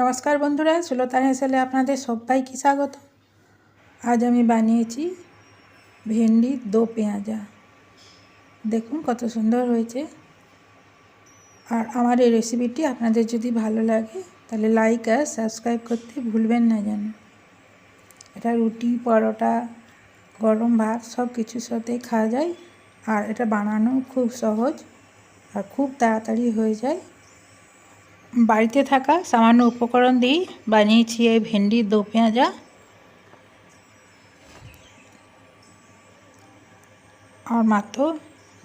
নমস্কার বন্ধুরা সুলতান হেসেলে আপনাদের সবাইকে স্বাগত। আজ আমি বানিয়েছি ভেন্ডি দো পেঁয়াজা। দেখুন কত সুন্দর হয়েছে। আর আমার এই রেসিপিটি আপনাদের যদি ভালো লাগে, তাহলে লাইক আর সাবস্ক্রাইব করতে ভুলবেন না যেন। এটা রুটি, পরোটা, গরম ভাত সব কিছুর সাথে খাওয়া যায়। আর এটা বানানো খুব সহজ আর খুব তাড়াতাড়ি হয়ে যায়। বাড়িতে থাকা সামান্য উপকরণ দিয়েই বানিয়েছি এই ভেন্ডির দো পেঁয়াজা। আর মাত্র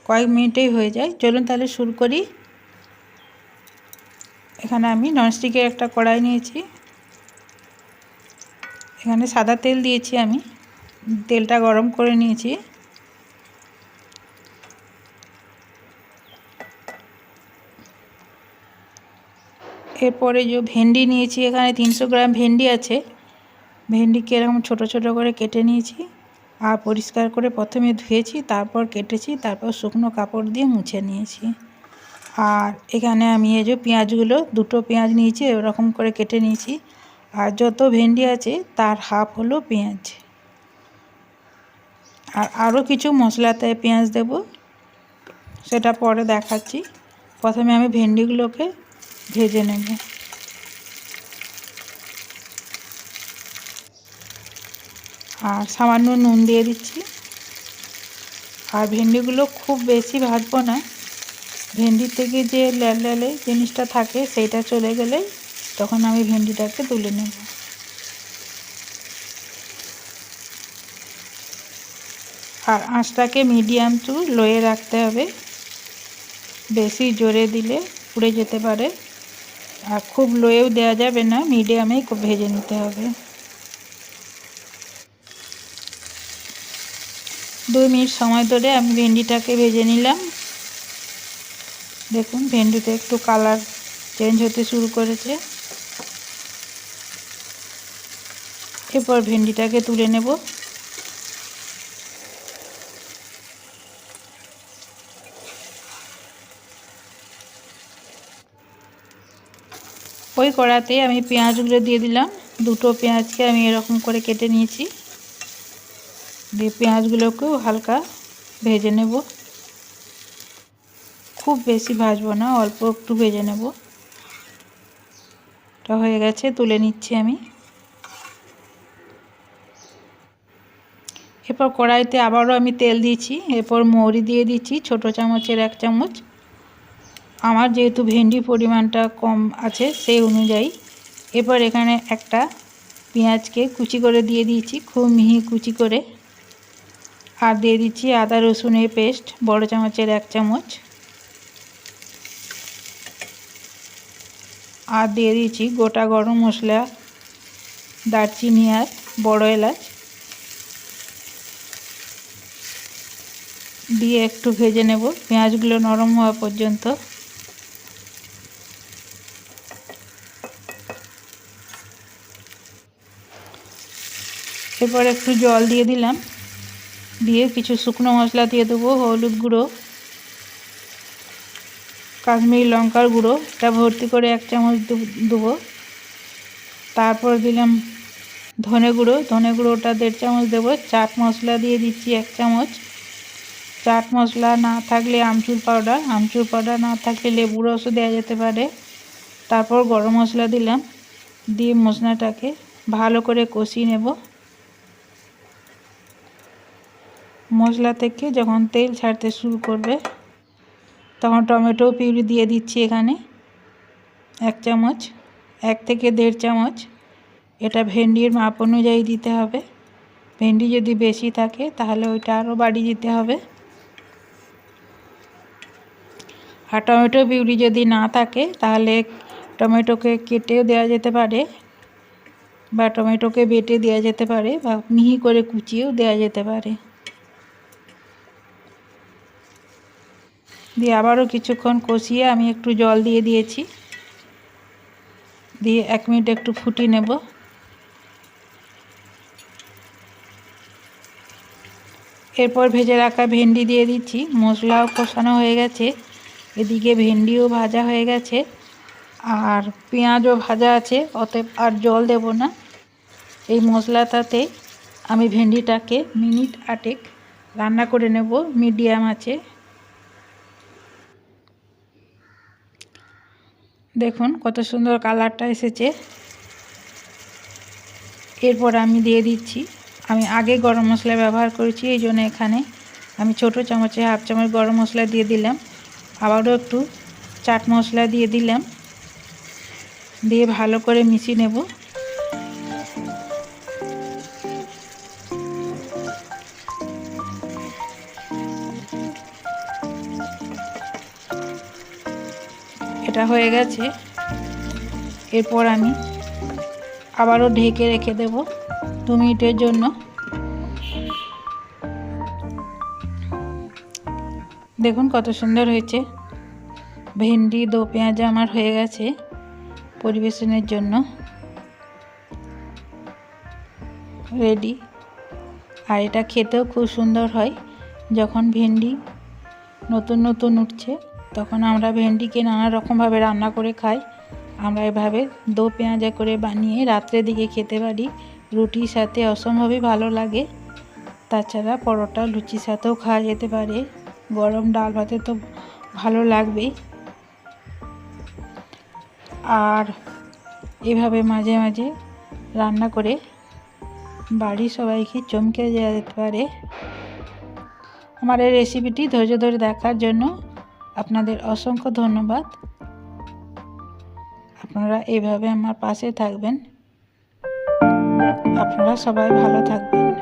কয়েক মিনিটেই হয়ে যায়। চলুন তাহলে শুরু করি। এখানে আমি ননস্টিকের একটা কড়াই নিয়েছি। এখানে সাদা তেল দিয়েছি আমি। তেলটা গরম করে নিয়েছি। এরপরে যে ভেন্ডি নিয়েছি, এখানে তিনশো গ্রাম ভেন্ডি আছে। ভেন্ডিকে এরকম ছোটো ছোটো করে কেটে নিয়েছি আর পরিষ্কার করে প্রথমে ধুয়েছি, তারপর কেটেছি, তারপর শুকনো কাপড় দিয়ে মুছে নিয়েছি। আর এখানে আমি এই যে পেঁয়াজগুলো, দুটো পেঁয়াজ নিয়েছি, এরকম করে কেটে নিয়েছি। আর যত ভেন্ডি আছে, তার হাফ হলো পেঁয়াজ। আর আরও কিছু মশলাতে পেঁয়াজ দেব, সেটা পরে দেখাচ্ছি। প্রথমে আমি ভেন্ডিগুলোকে ভেজে নেব। আর সামান্য নুন দিয়ে দিচ্ছি। আর ভেন্ডিগুলো খুব বেশি ভাজবো না। ভেন্ডি থেকে যে ল্যাল ল্যালে জিনিসটা থাকে সেইটা চলে গেলে তখন আমি ভেন্ডিটাকে তুলে নেব। আর আঁচটাকে মিডিয়াম টু লোয়ে রাখতে হবে। বেশি জোরে দিলে পুড়ে যেতে পারে। আর খুব লোয়েও দেওয়া যাবে না, মিডিয়ামেই ভেজে নিতে হবে। দুই মিনিট সময় ধরে আমি ভেন্ডিটাকে ভেজে নিলাম। দেখুন, ভেন্ডিতে একটু কালার চেঞ্জ হতে শুরু করেছে। এরপর ভেন্ডিটাকে তুলে নেব। ওই কড়াতে আমি পেঁয়াজগুলো দিয়ে দিলাম। দুটো পেঁয়াজকে আমি এরকম করে কেটে নিয়েছি। দিয়ে পেঁয়াজগুলোকেও হালকা ভেজে নেব। খুব বেশি ভাজবো না, অল্প একটু ভেজে নেব। এটা হয়ে গেছে, তুলে নিচ্ছি আমি। এরপর কড়াইতে আবারও আমি তেল দিয়েছি। এরপর মৌরি দিয়ে দিচ্ছি, ছোট চামচের এক চামচ। আমার যেহেতু ভেন্ডি পরিমাণটা কম আছে সেই অনুযায়ী এরপর এখানে একটা পেঁয়াজকে কুচি করে দিয়ে দিয়েছি, খুব মিহি কুচি করে। আর দিয়ে দিচ্ছি আদা রসুনের পেস্ট, বড় চামচের এক চামচ। আর দিয়ে দিচ্ছি গোটা গরম মশলা, দারচিনি আর বড় এলাচ। দিয়ে একটু ভেজে নেব, পেঁয়াজগুলো নরম হওয়া পর্যন্ত। এরপর একটু জল দিয়ে দিলাম। দিয়ে কিছু শুকনো মশলা দিয়ে দেবো, হলুদ গুঁড়ো, কাশ্মীরি লঙ্কার গুঁড়ো, এটা ভর্তি করে এক চামচ দেবো। তারপর দিলাম ধনে গুঁড়ো, ধনে গুঁড়োটা দেড় চামচ দেবো। চাট মশলা দিয়ে দিচ্ছি এক চামচ। চাট মশলা না থাকলে আমচুর পাউডার আমচুর পাউডার না থাকলে লেবু রসও দেওয়া যেতে পারে। তারপর গরম মশলা দিলাম, দিয়ে মশলাটাকে ভালো করে কষিয়ে নেব। মশলা থেকে যখন তেল ছাড়তে শুরু করবে, তখন টমেটো পিউরি দিয়ে দিচ্ছি এখানে এক চামচ, এক থেকে দেড় চামচ। এটা ভেন্ডির মাপ অনুযায়ী দিতে হবে। ভেন্ডি যদি বেশি থাকে, তাহলে ওইটা আরও বাড়িয়ে দিতে হবে। আর টমেটো পিউরি যদি না থাকে, তাহলে টমেটোকে কেটেও দেওয়া যেতে পারে বা টমেটোকে বেটে দেওয়া যেতে পারে বা মিহি করে কুচিয়েও দেওয়া যেতে পারে। দিয়ে আবারও কিছুক্ষণ কষিয়ে আমি একটু জল দিয়ে দিয়েছি। দিয়ে এক মিনিট একটু ফুটিয়ে নেব। এরপর ভেজে রাখা ভেন্ডি দিয়ে দিচ্ছি। মশলাও কষানো হয়ে গেছে। এদিকে ভেন্ডিও ভাজা হয়ে গেছে। আর পেঁয়াজও ভাজা আছে, অতএব আর জল দেব না। এই মশলাটাতে আমি ভেন্ডিটাকে মিনিট আটেক রান্না করে নেব। মিডিয়াম আছে। দেখুন কত সুন্দর কালারটা এসেছে। এরপর আমি দিয়ে দিচ্ছি। আমি আগে গরম মশলা ব্যবহার করেছি, এই জন্য এখানে আমি ছোট চামচে হাফ চামচ গরম মশলা দিয়ে দিলাম। আবারও একটু চাট মশলা দিয়ে দিলাম। দিয়ে ভালো করে মিশিয়ে নেব। এটা হয়ে গেছে। এরপর আমি আবারও ঢেকে রেখে দেব দু মিনিটের জন্য। দেখুন কত সুন্দর হয়েছে। ভেন্ডি, দো পেঁয়াজ আমার হয়ে গেছে পরিবেশনের জন্য। রেডি। আর এটা খেতেও খুব সুন্দর হয় যখন ভেন্ডি নতুন নতুন উঠছে। তখন আমরা ভেন্ডিকে নানা রকমভাবে রান্না করে খাই। আমরা এভাবে দো পেঁয়াজা করে বানিয়ে রাত্রের দিকে খেতে পারি। রুটির সাথে অসম্ভবই ভালো লাগে। তাছাড়া পরোটা, লুচির সাথেও খাওয়া যেতে পারে। গরম ডাল ভাতে তো ভালো লাগবেই। আর এভাবে মাঝে মাঝে রান্না করে বাড়ির সবাইকে চমকে যেতে পারে। আমার এই রেসিপিটি ধৈর্য ধরে দেখার জন্য আপনাদের অসংখ্য ধন্যবাদ। আপনারা এইভাবে আমার পাশে থাকবেন। আপনারা সবাই ভালো থাকবেন।